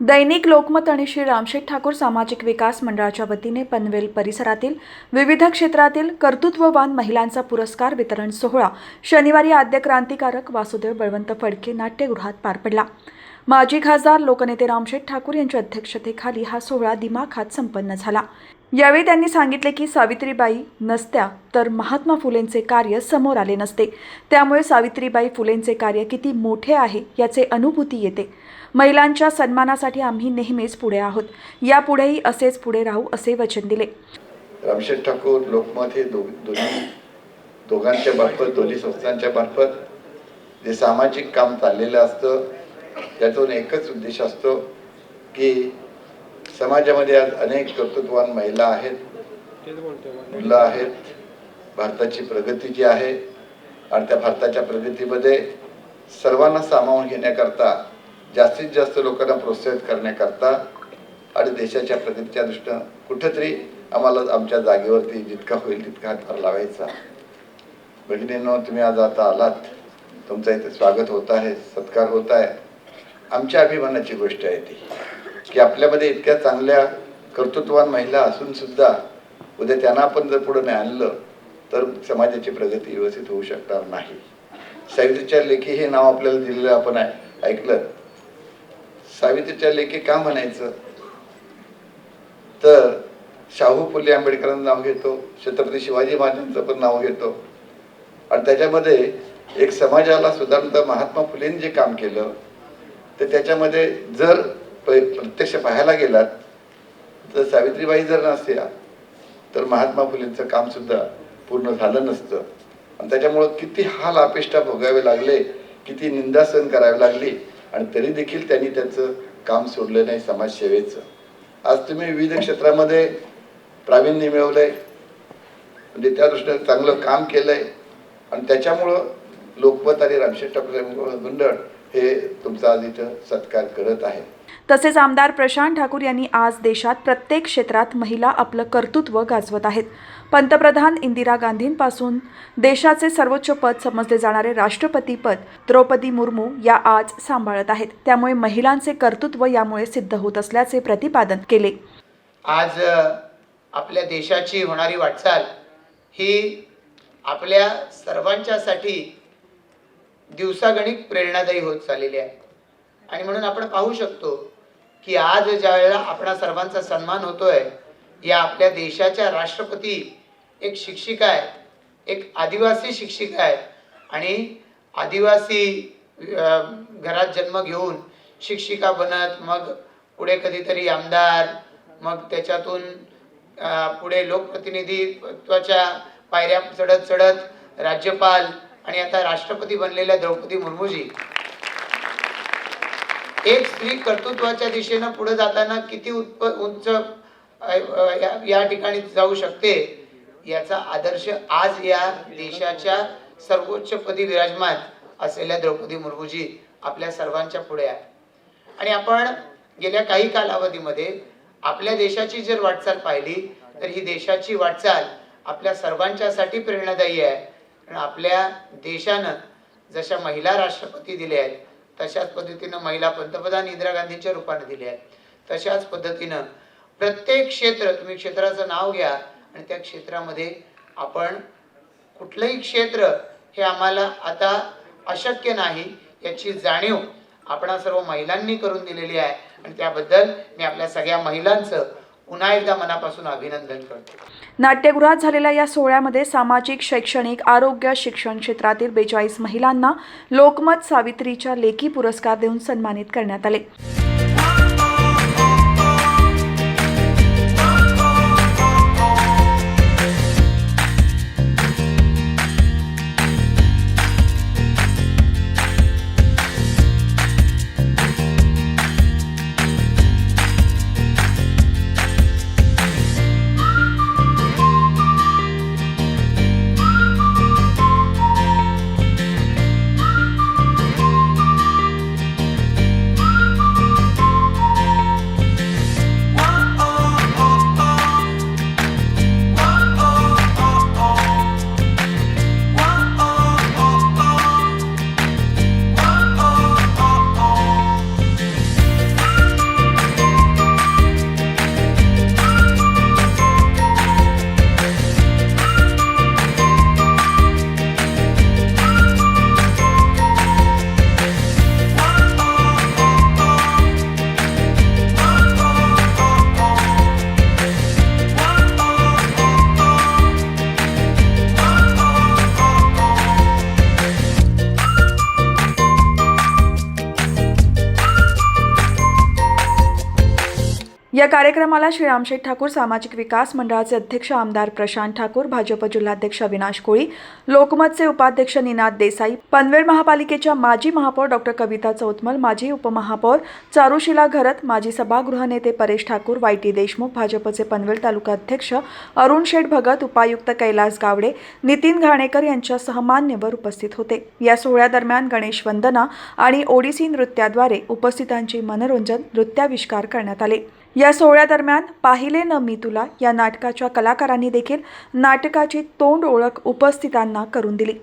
दैनिक लोकमत आणि श्री रामशेठ ठाकूर सामाजिक विकास मंडळाच्या वतीने पनवेल परिसरातील विविध क्षेत्रातील कर्तृत्ववान महिलांचा पुरस्कार वितरण सोहळा शनिवारी आद्य क्रांतिकारक वासुदेव बळवंत फडके नाट्यगृहात पार पडला. माजी खासदार लोकनेते रामशेठ ठाकूर यांच्या अध्यक्षतेखाली हा सोहळा दिमाखात संपन्न झाला. यावेळी त्यांनी सांगितले की सावित्रीबाई नसत्या तर महात्मा फुलेंचे कार्य समोर आले नसते. त्यामुळे सावित्रीबाई फुलेंचे कार्य किती मोठे आहे याचे अनुभूती येते. महिलांच्या सन्मानासाठी आम्ही नेहमीच पुढे आहोत. यापुढेही असेच पुढे राहू असे वचन दिले. रामशेठ ठाकूर लोकमत हे दो दोन्ही दोघांच्या मार्फत दोन्ही संस्थांच्या मार्फत जे सामाजिक काम चाललेलं असतं त्यातून एकच उद्देश असतो की समाजामध्ये आज अनेक कर्तृत्ववान महिला आहेत. मुलं आहेत. भारताची प्रगती जी आहे आणि त्या भारताच्या प्रगतीमध्ये सर्वांना सामावून घेण्याकरता जास्तीत जास्त लोकांना प्रोत्साहित करण्याकरता आणि देशाच्या प्रगतीच्या दृष्टीनं कुठेतरी आम्हाला आमच्या जागेवरती जितका होईल तितका हातभार लावायचा. भगिनींनो तुम्ही आज आता आलात. तुमचं इथे स्वागत होत आहे सत्कार होत आहे. आमच्या अभिमानाची गोष्ट आहे ती. की आपल्यामध्ये इतक्या चांगल्या कर्तृत्ववान महिला असून सुद्धा उद्या त्यांना आपण जर पुढे नाही आणलं तर समाजाची प्रगती व्यवस्थित होऊ शकणार नाही. सावित्रीच्या लेखी हे नाव आपल्याला दिलेलं आपण ऐकलं. सावित्रीच्या लेखी का म्हणायचं? तर शाहू फुले आंबेडकरांचं नाव घेतो छत्रपती शिवाजी महाराजांचं पण नाव घेतो. आणि त्याच्यामध्ये एक समाजाला सुधारणा महात्मा फुलेंनी जे काम केलं तर त्याच्यामध्ये जर प्रत्यक्ष पाहायला गेलात तर सावित्रीबाई जर नसत्या तर महात्मा फुलेंचं काम सुद्धा पूर्ण झालं नसतं. आणि त्याच्यामुळं किती हाल अपेष्टा भोगावे लागले किती निंदा सहन करावी लागली आणि तरी देखील त्यांनी त्यांचं काम सोडलं नाही समाजसेवेचं. आज तुम्ही विविध क्षेत्रामध्ये प्रावीण्य मिळवलंय म्हणजे त्या दृष्टीने चांगलं काम केलंय आणि त्याच्यामुळं लोकमत आणि रामशेठ ठाकूर मंडळ हे तुमचा आज इथं सत्कार करत आहे. तसेच आमदार प्रशांत ठाकूर यांनी आज देशात प्रत्येक क्षेत्रात महिला आपलं कर्तृत्व गाजवत आहेत. पंतप्रधान इंदिरा गांधींपासून देशाचे सर्वोच्च पद समजले जाणारे राष्ट्रपती पद द्रौपदी मुर्मू या आज सांभाळत आहेत. त्यामुळे महिलांचे कर्तृत्व यामुळे सिद्ध होत असल्याचे प्रतिपादन केले. आज आपल्या देशाची होणारी वाटचाल ही आपल्या सर्वांच्यासाठी दिवसागणिक प्रेरणादायी होत चाललेली आहे. आणि म्हणून आपण पाहू शकतो की आज ज्या वेळेला आपणा सर्वांचा सन्मान होतोय या आपल्या देशाच्या राष्ट्रपती एक शिक्षिका आहे एक आदिवासी शिक्षिका आहे. आणि आदिवासी घरात जन्म घेऊन शिक्षिका बनत मग पुढे कधीतरी आमदार मग त्याच्यातून पुढे लोकप्रतिनिधित्वाच्या पायऱ्या चढत चढत राज्यपाल आणि आता राष्ट्रपती बनलेल्या द्रौपदी मुर्मूजी. एक स्त्री कर्तृत्वाच्या दिशेनं पुढे जाताना किती उत्प उंच या- या ठिकाणी जाऊ शकते याचा आदर्श आज या देशाच्या सर्वोच्च पदी विराजमान असलेल्या द्रौपदी मुर्मूजी आपल्या सर्वांच्या पुढे आहे आणि आपण गेल्या काही कालावधीमध्ये आपल्या देशाची जर वाटचाल पाहिली तर ही देशाची वाटचाल आपल्या सर्वांच्यासाठी प्रेरणादायी आहे. कारण आपल्या देशानं जशा महिला राष्ट्रपती दिल्या आहेत तशाच पद्धतीनं महिला पंतप्रधान इंदिरा गांधींच्या रूपाने दिल्या आहेत. तशाच पद्धतीनं प्रत्येक क्षेत्र तुम्ही क्षेत्राचं नाव घ्या आणि त्या क्षेत्रामध्ये आपण कुठलंही क्षेत्र हे आम्हाला आता अशक्य नाही याची जाणीव आपणा सर्व महिलांनी करून दिलेली आहे. आणि त्याबद्दल मी आपल्या सगळ्या महिलांचं पुन्हा एकदा मनापासून अभिनंदन करतो. नाट्यगृहात झालेल्या या सोहळ्यामध्ये सामाजिक शैक्षणिक आरोग्य शिक्षण क्षेत्रातील बेचाळीस महिलांना लोकमत सावित्रीच्या लेखी पुरस्कार देऊन सन्मानित करण्यात आले. या कार्यक्रमाला श्री रामशेठ ठाकूर सामाजिक विकास मंडळाचे अध्यक्ष आमदार प्रशांत ठाकूर भाजप जिल्हाध्यक्ष अविनाश कोळी लोकमतचे उपाध्यक्ष निनाद देसाई पनवेल महापालिकेच्या माजी महापौर डॉक्टर कविता चौतमल माजी उपमहापौर चारुशिला घरत माजी सभागृह नेते परेश ठाकूर वाय टी देशमुख भाजपचे पनवेल तालुका अध्यक्ष अरुण शेठ भगत उपायुक्त कैलास गावडे नितीन घाणेकर यांच्यासह मान्यवर उपस्थित होते. या सोहळ्यादरम्यान गणेश वंदना आणि ओडिसी नृत्याद्वारे उपस्थितांची मनोरंजन नृत्याविष्कार करण्यात आले. या सोहळ्यादरम्यान पाहिले न मी तुला या नाटकाच्या कलाकारांनी देखील नाटकाची तोंड ओळख उपस्थितांना करून दिली.